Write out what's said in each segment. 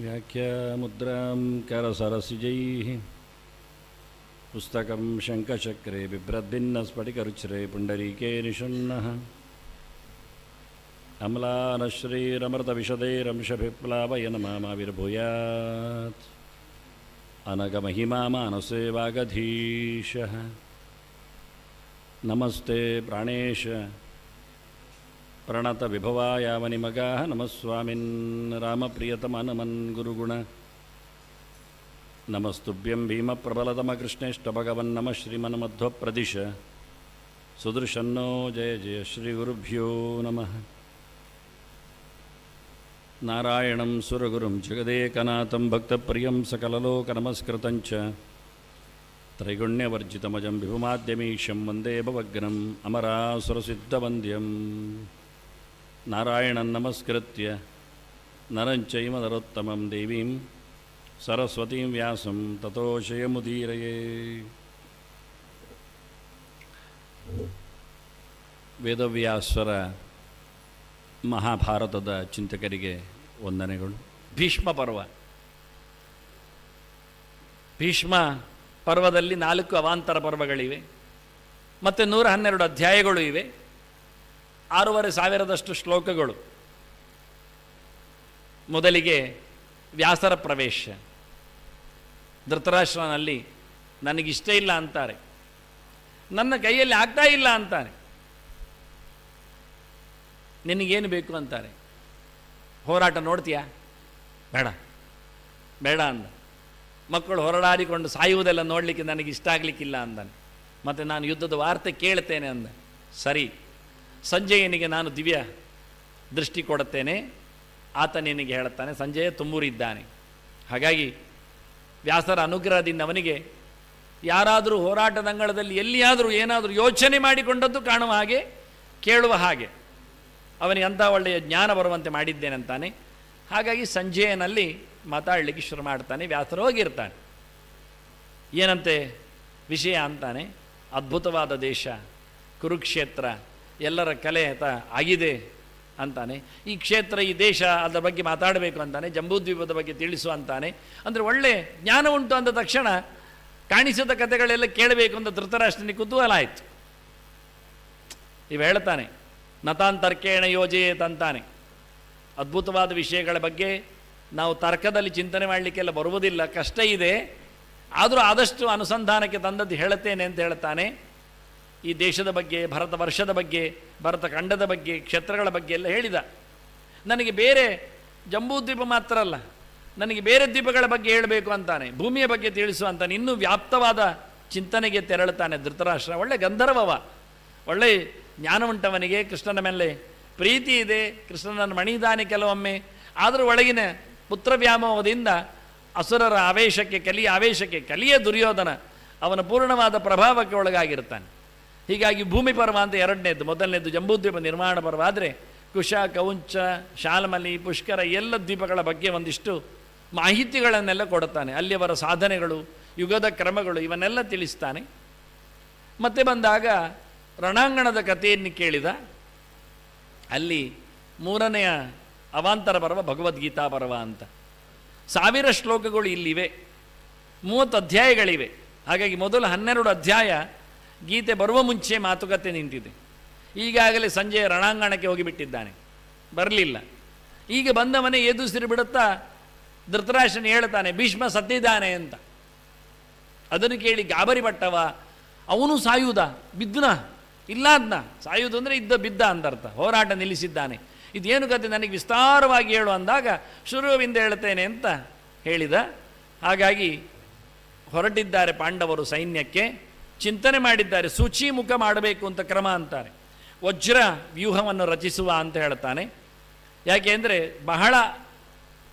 व्याख्यामुद्रां करसरसिजैः पुस्तकं शङ्खचक्रे बिभ्रद्भिन्नस्फटिकरुचिरे पुण्डरीके निषण्णः अम्लानश्रीरमृतविशदैरंशभिप्लावयन मामाविर्भूयात्। अनगमहिमा मानसे वागधीशः नमस्ते प्राणेश। प्रणतविभवायामनिमगाः। नमः स्वामिन् रामप्रियतमनमन् गुरुगुण। नमस्तुभ्यं भीमप्रबलतमकृष्णेष्टभगवन्नमः श्रीमन्मध्वप्रदिश। सुदृशन्नो जय जय श्रीगुरुभ्यो नमः నారాయణం సురగురుం జగదేకనాథం భక్తప్రియం సకలలోకనమస్కృతం చ త్రైగుణ్యవర్జితమజం విభుమాద్యమీశం వందే భవగ్నం అమరాసురసిద్ధవంద్యం నారాయణం నమస్కృత్య నరం చైవ నరోత్తమం దేవీం సరస్వతీం వ్యాసం తతోషయముదీరయే వేదవ్యాస్వర ಮಹಾಭಾರತದ ಚಿಂತಕರಿಗೆ ವಂದನೆಗಳು. ಭೀಷ್ಮ ಪರ್ವ. ಭೀಷ್ಮ ಪರ್ವದಲ್ಲಿ ನಾಲ್ಕು ಅವಾಂತರ ಪರ್ವಗಳಿವೆ. ಮತ್ತು ನೂರ ಹನ್ನೆರಡು ಅಧ್ಯಾಯಗಳು ಇವೆ. ಆರೂವರೆ ಸಾವಿರದಷ್ಟು ಶ್ಲೋಕಗಳು. ಮೊದಲಿಗೆ ವ್ಯಾಸರ ಪ್ರವೇಶ. ಧೃತರಾಷ್ಟ್ರನಲ್ಲಿ ನನಗಿಷ್ಟ ಇಲ್ಲ ಅಂತಾರೆ. ನನ್ನ ಕೈಯಲ್ಲಿ ಆಗ್ತಾ ಇಲ್ಲ ಅಂತಾನೆ ನಿನಗೇನು ಬೇಕು ಅಂತಾರೆ? ಹೋರಾಟ ನೋಡ್ತೀಯಾ? ಬೇಡ. ಬೇಡ ಅಂದ. ಮಕ್ಕಳು ಹೊರಡಾಡಿಕೊಂಡು ಸಾಯುವುದೆಲ್ಲ ನೋಡಲಿಕ್ಕೆ ನನಗೆ ಇಷ್ಟ ಆಗಲಿಕ್ಕಿಲ್ಲ ಅಂದಾನೆ. ಮತ್ತು ನಾನು ಯುದ್ಧದ ವಾರ್ತೆ ಕೇಳ್ತೇನೆ ಅಂದ. ಸರಿ. ಸಂಜಯನಿಗೆ ನಾನು ದಿವ್ಯ ದೃಷ್ಟಿ ಕೊಡುತ್ತೇನೆ. ಆತ ನಿನಗೆ ಹೇಳುತ್ತಾನೆ, ಸಂಜಯ ತುಂಬೂರಿದ್ದಾನೆ. ಹಾಗಾಗಿ ವ್ಯಾಸರ ಅನುಗ್ರಹದಿಂದ ಅವನಿಗೆ ಯಾರಾದರೂ ಹೋರಾಟದಂಗಳದಲ್ಲಿ ಎಲ್ಲಿಯಾದರೂ ಏನಾದರೂ ಯೋಚನೆ ಮಾಡಿಕೊಂಡದ್ದು ಕಾಣುವ ಹಾಗೆ, ಕೇಳುವ ಹಾಗೆ. ಅವನಿಗೆ ಅಂಥ ಒಳ್ಳೆಯ ಜ್ಞಾನ ಬರುವಂತೆ ಮಾಡಿದ್ದೇನಂತಾನೆ. ಹಾಗಾಗಿ ಸಂಜೆಯನಲ್ಲಿ ಮಾತಾಡಲಿಕ್ಕೆ ಶುರು ಮಾಡ್ತಾನೆ ವ್ಯಾಸರು ಹೋಗಿರ್ತಾನೆ ಏನಂತೆ ವಿಷಯ ಅಂತಾನೆ, ಅದ್ಭುತವಾದ ದೇಶ, ಕುರುಕ್ಷೇತ್ರ, ಎಲ್ಲರ ಕಲೆ ಅಂತ ಆಗಿದೆ ಅಂತಾನೆ. ಈ ಕ್ಷೇತ್ರ, ಈ ದೇಶ ಅದರ ಬಗ್ಗೆ ಮಾತಾಡಬೇಕು ಅಂತಾನೆ, ಜಂಬೂದ್ವೀಪದ ಬಗ್ಗೆ ತಿಳಿಸು ಅಂತಾನೆ. ಅಂದರೆ ಒಳ್ಳೆ ಜ್ಞಾನ ಉಂಟು ಅಂದ ತಕ್ಷಣ ಕಾಣಿಸಿದ ಕಥೆಗಳೆಲ್ಲ ಕೇಳಬೇಕು ಅಂತ ಧೃತರಾಷ್ಟ್ರನಿಗೆ ಕುತೂಹಲ ಆಯಿತು. ಇವ ಹೇಳ್ತಾನೆ ನತಾಂತರ್ಕೇಣ ಯೋಜಯೇತ್ ಅಂತಾನೆ. ಅದ್ಭುತವಾದ ವಿಷಯಗಳ ಬಗ್ಗೆ ನಾವು ತರ್ಕದಲ್ಲಿ ಚಿಂತನೆ ಮಾಡಲಿಕ್ಕೆಲ್ಲ ಬರುವುದಿಲ್ಲ. ಕಷ್ಟ ಇದೆ. ಆದರೂ ಆದಷ್ಟು ಅನುಸಂಧಾನಕ್ಕೆ ತಂದದ್ದು ಹೇಳುತ್ತೇನೆ ಅಂತ ಹೇಳ್ತಾನೆ ಈ ದೇಶದ ಬಗ್ಗೆ, ಭರತ ವರ್ಷದ ಬಗ್ಗೆ, ಭರತ ಖಂಡದ ಬಗ್ಗೆ, ಕ್ಷೇತ್ರಗಳ ಬಗ್ಗೆ ಎಲ್ಲ ಹೇಳಿದ. ನನಗೆ ಬೇರೆ ಜಂಬೂದ್ವೀಪ ಮಾತ್ರ ಅಲ್ಲ, ನನಗೆ ಬೇರೆ ದ್ವೀಪಗಳ ಬಗ್ಗೆ ಹೇಳಬೇಕು ಅಂತಾನೆ. ಭೂಮಿಯ ಬಗ್ಗೆ ತಿಳಿಸು ಅಂತಾನೆ ಇನ್ನೂ ವ್ಯಾಪ್ತವಾದ ಚಿಂತನೆಗೆ ತೆರಳುತ್ತಾನೆ ಧೃತರಾಷ್ಟ್ರ. ಒಳ್ಳೆ ಗಂಧರ್ವವ. ಒಳ್ಳೆ ಜ್ಞಾನ ಉಂಟವನಿಗೆ ಕೃಷ್ಣನ ಮೇಲೆ ಪ್ರೀತಿ ಇದೆ, ಕೃಷ್ಣನನ್ನು ಮಣಿದಾನೆ ಕೆಲವೊಮ್ಮೆ. ಆದರೂ ಒಳಗಿನ ಪುತ್ರ ವ್ಯಾಮೋಹದಿಂದ ಅಸುರರ ಆವೇಶಕ್ಕೆ ಕಲಿಯ ಆವೇಶಕ್ಕೆ ಕಲಿಯ ದುರ್ಯೋಧನ ಅವನ ಪೂರ್ಣವಾದ ಪ್ರಭಾವಕ್ಕೆ ಒಳಗಾಗಿರ್ತಾನೆ ಹೀಗಾಗಿ ಭೂಮಿ ಪರ್ವ ಅಂತ ಎರಡನೇದ್ದು ಮೊದಲನೇದು ಜಂಬೂದ್ವೀಪ ನಿರ್ಮಾಣ ಪರ್ವ ಆದರೆ ಕುಶ, ಕೌಂಚ, ಶಾಲ್ಮಲಿ, ಪುಷ್ಕರ ಎಲ್ಲ ದ್ವೀಪಗಳ ಬಗ್ಗೆ ಒಂದಿಷ್ಟು ಮಾಹಿತಿಗಳನ್ನೆಲ್ಲ ಕೊಡುತ್ತಾನೆ. ಅಲ್ಲಿಯವರ ಸಾಧನೆಗಳು, ಯುಗದ ಕ್ರಮಗಳು ಇವನ್ನೆಲ್ಲ ತಿಳಿಸ್ತಾನೆ. ಮತ್ತೆ ಬಂದಾಗ ರಣಾಂಗಣದ ಕಥೆಯನ್ನು ಕೇಳಿದ. ಅಲ್ಲಿ ಮೂರನೆಯ ಅವಾಂತರ ಪರ್ವ ಭಗವದ್ಗೀತಾ ಪರ್ವ ಅಂತ. ಸಾವಿರ ಶ್ಲೋಕಗಳು ಇಲ್ಲಿವೆ. ಮೂವತ್ತು ಅಧ್ಯಾಯಗಳಿವೆ. ಹಾಗಾಗಿ ಮೊದಲು ಹನ್ನೆರಡು ಅಧ್ಯಾಯ ಗೀತೆ ಬರುವ ಮುಂಚೆ ಮಾತುಕತೆ ನಿಂತಿದೆ. ಈಗಾಗಲೇ ಸಂಜೆ ರಣಾಂಗಣಕ್ಕೆ ಹೋಗಿಬಿಟ್ಟಿದ್ದಾನೆ. ಬರಲಿಲ್ಲ. ಈಗ ಬಂದವನೇ ಎದುಸಿರು ಬಿಡುತ್ತಾ ಧೃತರಾಷ್ಟ್ರನ ಹೇಳ್ತಾನೆ ಭೀಷ್ಮ ಸತ್ತಿದ್ದಾನೆ ಅಂತ. ಅದನ್ನು ಕೇಳಿ ಗಾಬರಿ ಪಟ್ಟವ ಅವನು ಸಾಯುವುದ? ಬಿದ್ದನ? ಇಲ್ಲ ಅದನ್ನ ಸಾಯುವುದು ಅಂದರೆ ಇದ್ದ ಬಿದ್ದ ಅಂದರ್ಥ ಹೋರಾಟ ನಿಲ್ಲಿಸಿದ್ದಾನೆ. ಇದೇನು ಕತೆ? ನನಗೆ ವಿಸ್ತಾರವಾಗಿ ಹೇಳು ಅಂದಾಗ, ಶುರುವಿಂದ ಹೇಳ್ತೇನೆ ಅಂತ ಹೇಳಿದ. ಹಾಗಾಗಿ ಹೊರಟಿದ್ದಾರೆ ಪಾಂಡವರು ಸೈನ್ಯಕ್ಕೆ. ಚಿಂತನೆ ಮಾಡಿದ್ದಾರೆ. ಸೂಚಿ ಮುಖ ಮಾಡಬೇಕು ಅಂತ ಕ್ರಮ ಅಂತಾರೆ. ವಜ್ರ ವ್ಯೂಹವನ್ನು ರಚಿಸುವ ಅಂತ ಹೇಳ್ತಾನೆ. ಯಾಕೆ ಬಹಳ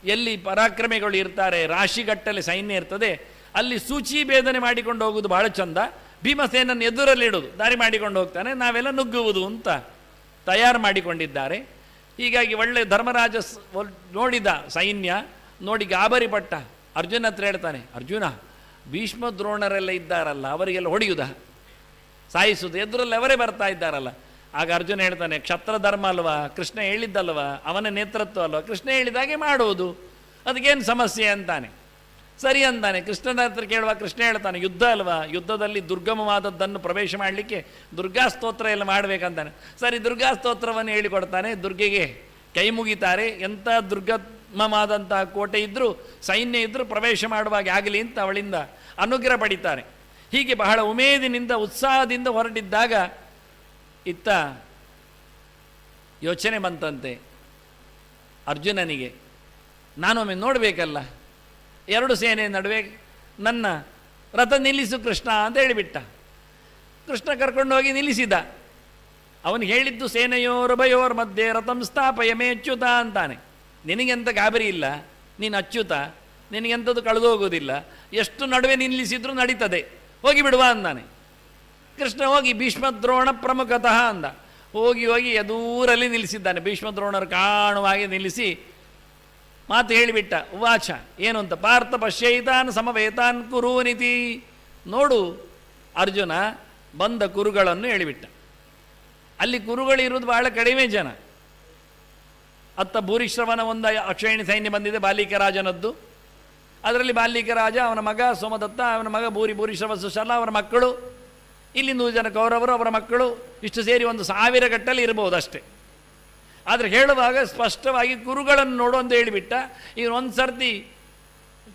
ಎಲ್ಲಿ ಪರಾಕ್ರಮಿಗಳು ಇರ್ತಾರೆ, ರಾಶಿಗಟ್ಟಲೆ ಸೈನ್ಯ ಇರ್ತದೆ, ಅಲ್ಲಿ ಸೂಚಿ ಭೇದನೆ ಮಾಡಿಕೊಂಡು ಹೋಗುವುದು ಬಹಳ ಚಂದ. ಭೀಮಸೇನನ್ನು ಎದುರಲ್ಲಿಡೋದು ದಾರಿ ಮಾಡಿಕೊಂಡು ಹೋಗ್ತಾನೆ, ನಾವೆಲ್ಲ ನುಗ್ಗುವುದು ಅಂತ ತಯಾರು ಮಾಡಿಕೊಂಡಿದ್ದಾರೆ. ಹೀಗಾಗಿ ಒಳ್ಳೆ ಧರ್ಮರಾಜ ನೋಡಿದ ಸೈನ್ಯ, ನೋಡಿ ಗಾಬರಿ ಪಟ್ಟ. ಅರ್ಜುನ ಹತ್ರ ಹೇಳ್ತಾನೆ, ಅರ್ಜುನ, ಭೀಷ್ಮ ದ್ರೋಣರೆಲ್ಲ ಇದ್ದಾರಲ್ಲ, ಅವರಿಗೆಲ್ಲ ಹೊಡೆಯುವುದ ಸಾಯಿಸುವುದು ಎದುರಲ್ಲಿ ಅವರೇ ಬರ್ತಾ ಇದ್ದಾರಲ್ಲ. ಆಗ ಅರ್ಜುನ ಹೇಳ್ತಾನೆ, ಕ್ಷತ್ರ ಧರ್ಮ ಅಲ್ವಾ? ಕೃಷ್ಣ ಹೇಳಿದ್ದಲ್ವಾ? ಅವನ ನೇತೃತ್ವ ಅಲ್ವಾ? ಕೃಷ್ಣ ಹೇಳಿದಾಗೆ ಮಾಡುವುದು ಅದಕ್ಕೇನು ಸಮಸ್ಯೆ? ಅಂತಾನೆ. ಸರಿ ಅಂತಾನೆ ಕೃಷ್ಣನ ಹತ್ರ ಕೇಳುವ ಕೃಷ್ಣ ಹೇಳ್ತಾನೆ, ಯುದ್ಧ ಅಲ್ವಾ? ಯುದ್ಧದಲ್ಲಿ ದುರ್ಗಮವಾದದ್ದನ್ನು ಪ್ರವೇಶ ಮಾಡಲಿಕ್ಕೆ ದುರ್ಗಾ ಸ್ತೋತ್ರ ಎಲ್ಲ ಮಾಡಬೇಕಂತಾನೆ ಸರಿ, ದುರ್ಗಾ ಸ್ತೋತ್ರವನ್ನು ಹೇಳಿಕೊಡ್ತಾನೆ. ದುರ್ಗೆಗೆ ಕೈ ಮುಗಿತಾರೆ. ಎಂಥ ದುರ್ಗಮವಾದಂತಹ ಕೋಟೆ ಇದ್ದರೂ ಸೈನ್ಯ ಇದ್ದರೂ ಪ್ರವೇಶ ಮಾಡುವಾಗ ಆಗಲಿ ಅಂತ ಅವಳಿಂದ ಅನುಗ್ರಹ ಪಡಿತಾರೆ ಹೀಗೆ ಬಹಳ ಉಮೇದಿನಿಂದ, ಉತ್ಸಾಹದಿಂದ ಹೊರಟಿದ್ದಾಗ ಇತ್ತ ಯೋಚನೆ ಬಂತಂತೆ ಅರ್ಜುನನಿಗೆ. ನಾನೊಮ್ಮೆ ನೋಡಬೇಕಲ್ಲ. ಎರಡು ಸೇನೆ ನಡುವೆ ನನ್ನ ರಥ ನಿಲ್ಲಿಸು ಕೃಷ್ಣ ಅಂತ ಹೇಳಿಬಿಟ್ಟ. ಕೃಷ್ಣ ಕರ್ಕೊಂಡು ಹೋಗಿ ನಿಲ್ಲಿಸಿದ. ಅವನು ಹೇಳಿದ್ದು ಸೇನೆಯೋರಭಯೋರ್ ಮಧ್ಯೆ ರಥಂ ಸ್ಥಾಪಯ ಮೇ ಅಚ್ಯುತ ಅಂತಾನೆ. ನಿನಗೆಂತ ಗಾಬರಿ ಇಲ್ಲ, ನೀನು ಅಚ್ಯುತ, ನಿನಗೆಂಥದ್ದು ಕಳೆದೋಗೋದಿಲ್ಲ, ಎಷ್ಟು ನಡುವೆ ನಿಲ್ಲಿಸಿದ್ರೂ ನಡೀತದೆ, ಹೋಗಿ ಬಿಡುವ ಅಂದಾನೆ ಕೃಷ್ಣ ಹೋಗಿ ಭೀಷ್ಮ ದ್ರೋಣ ಪ್ರಮುಖತಃ ಅಂದ. ಹೋಗಿ ಹೋಗಿ ಎದೂರಲ್ಲಿ ನಿಲ್ಲಿಸಿದ್ದಾನೆ. ಭೀಷ್ಮ ದ್ರೋಣರು ಕಾಣುವ ಹಾಗೆ ನಿಲ್ಲಿಸಿ ಮಾತು ಹೇಳಿಬಿಟ್ಟ, ಉವಾಚ ಏನು ಅಂತ ಪಾರ್ಥ ಪಶ್ಯೈತಾನ್ ಸಮವೇತಾನ್ ಕುರುವನಿತಿ ನೋಡು, ಅರ್ಜುನ ಬಂದ ಕುರುಗಳನ್ನು ಹೇಳಿಬಿಟ್ಟ. ಅಲ್ಲಿ ಕುರುಗಳಿರುವುದು ಬಹಳ ಕಡಿಮೆ ಜನ. ಅತ್ತ ಭೂರಿಶ್ರವನ ಒಂದು ಅಕ್ಷಯಣಿ ಸೈನ್ಯ ಬಂದಿದೆ ಬಾಲಿಕ ರಾಜನದ್ದು ಅದರಲ್ಲಿ ಬಾಲಿಕ ರಾಜ ಅವನ ಮಗ ಸೋಮದತ್ತ, ಅವನ ಮಗ ಭೂರಿ, ಭೂರಿಶ್ರವ ಸುಶಲ, ಅವರ ಮಕ್ಕಳು. ಇಲ್ಲಿ ನೂರು ಜನ ಕೌರವರು, ಅವರ ಮಕ್ಕಳು, ಇಷ್ಟು ಸೇರಿ ಒಂದು ಸಾವಿರ ಗಟ್ಟಲೆ ಇರಬಹುದು ಅಷ್ಟೇ. ಆದರೆ ಹೇಳುವಾಗ ಸ್ಪಷ್ಟವಾಗಿ ಗುರುಗಳನ್ನು ನೋಡು ಅಂತ ಹೇಳಿಬಿಟ್ಟ. ಇವನು ಒಂದು ಸರ್ತಿ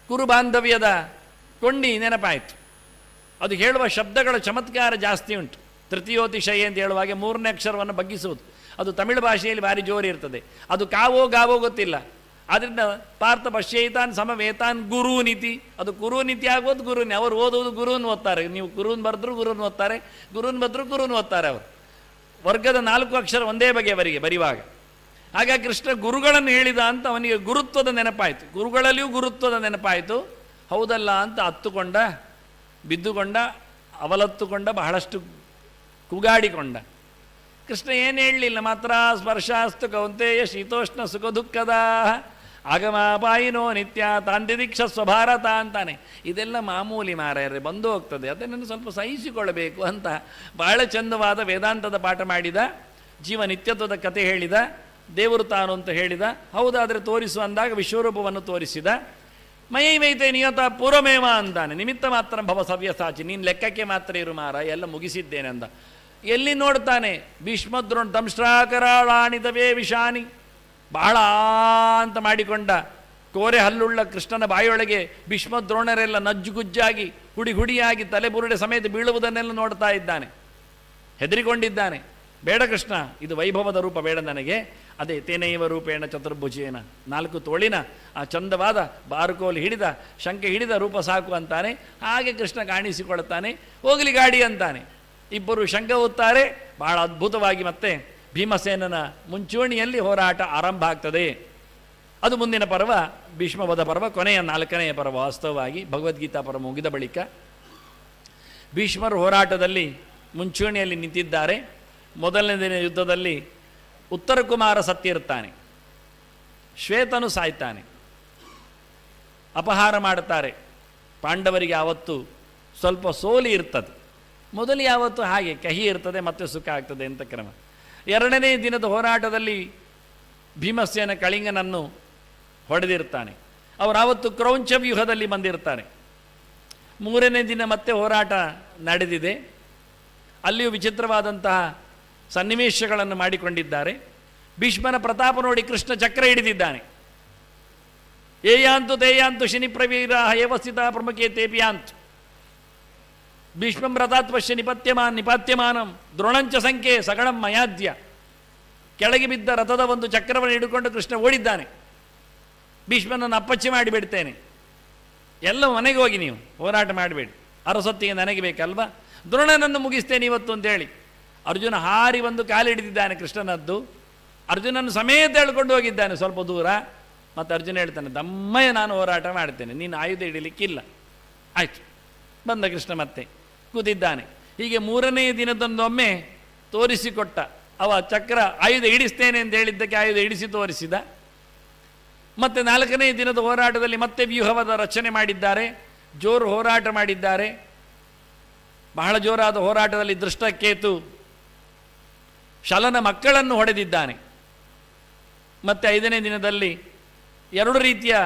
ಕುರು ಬಾಂಧವ್ಯದ ಕೊಂಡಿ ನೆನಪಾಯಿತು. ಅದು ಹೇಳುವ ಶಬ್ದಗಳ ಚಮತ್ಕಾರ ಜಾಸ್ತಿ ಉಂಟು. ತೃತೀಯೋತಿಶಯ ಅಂತ ಹೇಳುವಾಗೆ ಮೂರನೇ ಅಕ್ಷರವನ್ನು ಬಗ್ಗಿಸುವುದು. ಅದು ತಮಿಳು ಭಾಷೆಯಲ್ಲಿ ಭಾರಿ ಜೋರಿ ಇರ್ತದೆ. ಅದು ಕಾವೋ ಗಾವೋ ಗೊತ್ತಿಲ್ಲ. ಆದ್ದರಿಂದ ಪಾರ್ಥ ಪಶ್ಯೈತಾನ್ ಸಮವೇತಾನ್ ಗುರು ನೀತಿ. ಅದು ಗುರು ನೀತಿ ಆಗೋದು ಗುರುನಿ ಅವರು ಓದೋದು ಗುರುನ್ ಓದ್ತಾರೆ. ನೀವು ಗುರುನ್ ಬರೆದ್ರು ಗುರುನ್ ಓದ್ತಾರೆ. ಗುರುನ್ ಬರೆದ್ರು ಗುರುನ್ ಓದ್ತಾರೆ ಅವರು. ವರ್ಗದ ನಾಲ್ಕು ಅಕ್ಷರ ಒಂದೇ ಬಗೆಯವರಿಗೆ ಬರೆಯುವಾಗ ಆಗ ಕೃಷ್ಣ ಗುರುಗಳನ್ನು ಹೇಳಿದ ಅಂತ ಅವನಿಗೆ ಗುರುತ್ವದ ನೆನಪಾಯಿತು. ಗುರುಗಳಲ್ಲಿಯೂ ಗುರುತ್ವದ ನೆನಪಾಯಿತು. ಹೌದಲ್ಲ ಅಂತ ಹತ್ತುಕೊಂಡ ಬಿದ್ದುಕೊಂಡ, ಅವಲತ್ತುಕೊಂಡ, ಬಹಳಷ್ಟು ಕೂಗಾಡಿಕೊಂಡ. ಕೃಷ್ಣ ಏನು ಹೇಳಲಿಲ್ಲ, ಮಾತ್ರ ಸ್ಪರ್ಶಾಸ್ತು ಕೌಂತೆಯ ಶೀತೋಷ್ಣ ಸುಖ ದುಃಖದ. ಆಗಮಾಪಾಯಿನೋ ನಿತ್ಯ ತಾಂತಿದೀಕ್ಷ ಸ್ವಭಾರತ ಅಂತಾನೆ. ಇದೆಲ್ಲ ಮಾಮೂಲಿ ಮಾರಾಯರೆ ಬಂದು ಹೋಗ್ತದೆ. ಅದನ್ನು ಸ್ವಲ್ಪ ಸಹಿಸಿಕೊಳ್ಳಬೇಕು ಅಂತ ಬಹಳ ಚಂದವಾದ ವೇದಾಂತದ ಪಾಠ ಮಾಡಿದ, ಜೀವ ನಿತ್ಯತ್ವದ ಕತೆ ಹೇಳಿದ. ದೇವರು ತಾನು ಅಂತ ಹೇಳಿದ. ಹೌದಾದರೆ ತೋರಿಸು ಅಂದಾಗ ವಿಶ್ವರೂಪವನ್ನು ತೋರಿಸಿದ. ಮೈ ಮೈತೆ ನಿಯತ ಪೂರ್ವಮೇವ ಅಂದಾನೆ. ನಿಮಿತ್ತ ಮಾತ್ರ ಭವ ಸವ್ಯಸಾಚಿ ನೀನು ಲೆಕ್ಕಕ್ಕೆ ಮಾತ್ರ ಇರು ಮಾರ. ಎಲ್ಲ ಮುಗಿಸಿದ್ದೇನೆ ಅಂದ. ಎಲ್ಲಿ ನೋಡ್ತಾನೆ? ಭೀಷ್ಮದ್ರೋಣ ದಂಶ್ರಾಕರಾಳಾಣಿದವೇ ವಿಷಾನಿ. ಬಹಳ ಅಂತ ಮಾಡಿಕೊಂಡ ಕೋರೆ ಹಲ್ಲುಳ್ಳ ಕೃಷ್ಣನ ಬಾಯೊಳಗೆ ಭೀಷ್ಮದ್ರೋಣರೆಲ್ಲ ನಜ್ಜುಗುಜ್ಜಾಗಿ, ಹುಡಿ ಹುಡಿಯಾಗಿ ತಲೆಬುರುಡೆ ಸಮೇತ ಬೀಳುವುದನ್ನೆಲ್ಲ ನೋಡ್ತಾ ಇದ್ದಾನೆ. ಹೆದರಿಕೊಂಡಿದ್ದಾನೆ. ಬೇಡ ಕೃಷ್ಣ, ಇದು ವೈಭವದ ರೂಪ ಬೇಡ ನನಗೆ. ಅದೇ ತೇನೈವ ರೂಪೇಣ ಚತುರ್ಭುಜೇನ. ನಾಲ್ಕು ತೋಳಿನ, ಆ ಚಂದವಾದ ಬಾರುಕೋಲು ಹಿಡಿದ ಶಂಕೆ ಹಿಡಿದ ರೂಪ ಸಾಕು ಅಂತಾನೆ. ಹಾಗೆ ಕೃಷ್ಣ ಕಾಣಿಸಿಕೊಳ್ತಾನೆ ಹೋಗಲಿ ಗಾಡಿ ಅಂತಾನೆ. ಇಬ್ಬರು ಶಂಕ ಓದ್ತಾರೆ ಬಹಳ ಅದ್ಭುತವಾಗಿ ಮತ್ತೆ ಭೀಮಸೇನನ ಮುಂಚೂಣಿಯಲ್ಲಿ ಹೋರಾಟ ಆರಂಭ ಆಗ್ತದೆ. ಅದು ಮುಂದಿನ ಪರ್ವ ಭೀಷ್ಮವದ ಪರ್ವ, ಕೊನೆಯ ನಾಲ್ಕನೆಯ ಪರ್ವ. ವಾಸ್ತವವಾಗಿ ಭಗವದ್ಗೀತಾ ಪರ್ವ ಮುಗಿದ ಬಳಿಕ ಭೀಷ್ಮರು ಹೋರಾಟದಲ್ಲಿ ಮುಂಚೂಣಿಯಲ್ಲಿ ನಿಂತಿದ್ದಾರೆ. ಮೊದಲನೇ ದಿನ ಯುದ್ಧದಲ್ಲಿ ಉತ್ತರ ಕುಮಾರ ಸತ್ತಿರುತ್ತಾನೆ. ಶ್ವೇತನು ಸಾಯ್ತಾನೆ. ಅಪಹಾರ ಮಾಡುತ್ತಾರೆ. ಪಾಂಡವರಿಗೆ ಆವತ್ತು ಸ್ವಲ್ಪ ಸೋಲಿ ಇರ್ತದೆ. ಮೊದಲು ಯಾವತ್ತು ಹಾಗೆ ಕಹಿ ಇರ್ತದೆ, ಮತ್ತೆ ಸುಖ ಆಗ್ತದೆ ಅಂತ ಕ್ರಮ. ಎರಡನೇ ದಿನದ ಹೋರಾಟದಲ್ಲಿ ಭೀಮಸೇನ ಕಳಿಂಗನನ್ನು ಹೊಡೆದಿರ್ತಾನೆ. ಅವರಾವತ್ತು ಕ್ರೌಂಚ ವ್ಯೂಹದಲ್ಲಿ ಬಂದಿರ್ತಾರೆ. ಮೂರನೇ ದಿನ ಮತ್ತೆ ಹೋರಾಟ ನಡೆದಿದೆ. ಅಲ್ಲಿಯೂ ವಿಚಿತ್ರವಾದಂತಹ ಸನ್ನಿವೇಶಗಳನ್ನು ಮಾಡಿಕೊಂಡಿದ್ದಾರೆ. ಭೀಷ್ಮನ ಪ್ರತಾಪ ನೋಡಿ ಕೃಷ್ಣ ಚಕ್ರ ಹಿಡಿದಿದ್ದಾನೆ. ಏಯಾಂತು ತೇಯಾಂತು ಶನಿ ಪ್ರವೀರ ಹೇವಸ್ಥಿತ ಪ್ರಮುಖೇ ತೇಪಿಯಾಂತ್ ಭೀಷ್ಮಂ ರಥಾತ್ವಶ ನಿಪತ್ಯಮಾನ್ ನಿಪಾತ್ಯಮಾನಂ ದ್ರೋಣಂಚ ಸಂಖ್ಯೆ ಸಗಣಂ ಮಯಾದ್ಯ. ಕೆಳಗೆ ಬಿದ್ದ ರಥದ ಒಂದು ಚಕ್ರವನ್ನು ಹಿಡ್ಕೊಂಡು ಕೃಷ್ಣ ಓಡಿದ್ದಾನೆ. ಭೀಷ್ಮನನ್ನು ಅಪ್ಪಚ್ಚಿ ಮಾಡಿಬಿಡ್ತೇನೆ ಎಲ್ಲ ಮನೆಗೆ ಹೋಗಿ ನೀವು ಹೋರಾಟ ಮಾಡಬೇಡಿ. ಅರಸೊತ್ತಿಗೆ ನನಗೆ ಬೇಕಲ್ವಾ? ದ್ರೋಣನನ್ನು ಮುಗಿಸ್ತೇನೆ ಇವತ್ತು ಅಂತೇಳಿ. ಅರ್ಜುನ ಹಾರಿ ಒಂದು ಕಾಲಿಡಿದಿದ್ದಾನೆ ಕೃಷ್ಣನದ್ದು. ಅರ್ಜುನನ್ನು ಸಮೇತ ಹೇಳ್ಕೊಂಡು ಹೋಗಿದ್ದಾನೆ ಸ್ವಲ್ಪ ದೂರ. ಮತ್ತು ಅರ್ಜುನ ಹೇಳ್ತಾನೆ, ದಮ್ಮಯ್ಯ, ನಾನು ಹೋರಾಟ ಮಾಡ್ತೇನೆ. ನೀನು ಆಯುಧ ಹಿಡಿಲಿಕ್ಕಿಲ್ಲ. ಆಯಿತು. ಬಂದ ಕೃಷ್ಣ ಮತ್ತೆ ಕೂತಿದ್ದಾನೆ ಹೀಗೆ ಮೂರನೇ ದಿನದೊಂದೊಮ್ಮೆ ತೋರಿಸಿಕೊಟ್ಟ ಅವ ಚಕ್ರ ಆಯುಧ ಹಿಡಿಸ್ತೇನೆ ಅಂತ ಹೇಳಿದ್ದಕ್ಕೆ ಆಯುಧ ಹಿಡಿಸಿ ತೋರಿಸಿದ. ಮತ್ತು ನಾಲ್ಕನೇ ದಿನದ ಹೋರಾಟದಲ್ಲಿ ಮತ್ತೆ ವ್ಯೂಹವಾದ ರಚನೆ ಮಾಡಿದ್ದಾರೆ. ಜೋರು ಹೋರಾಟ ಮಾಡಿದ್ದಾರೆ. ಬಹಳ ಜೋರಾದ ಹೋರಾಟದಲ್ಲಿ ದೃಷ್ಟಕೇತು ಶಲನ ಮಕ್ಕಳನ್ನು ಹೊಡೆದಿದ್ದಾನೆ. ಮತ್ತು ಐದನೇ ದಿನದಲ್ಲಿ ಎರಡು ರೀತಿಯ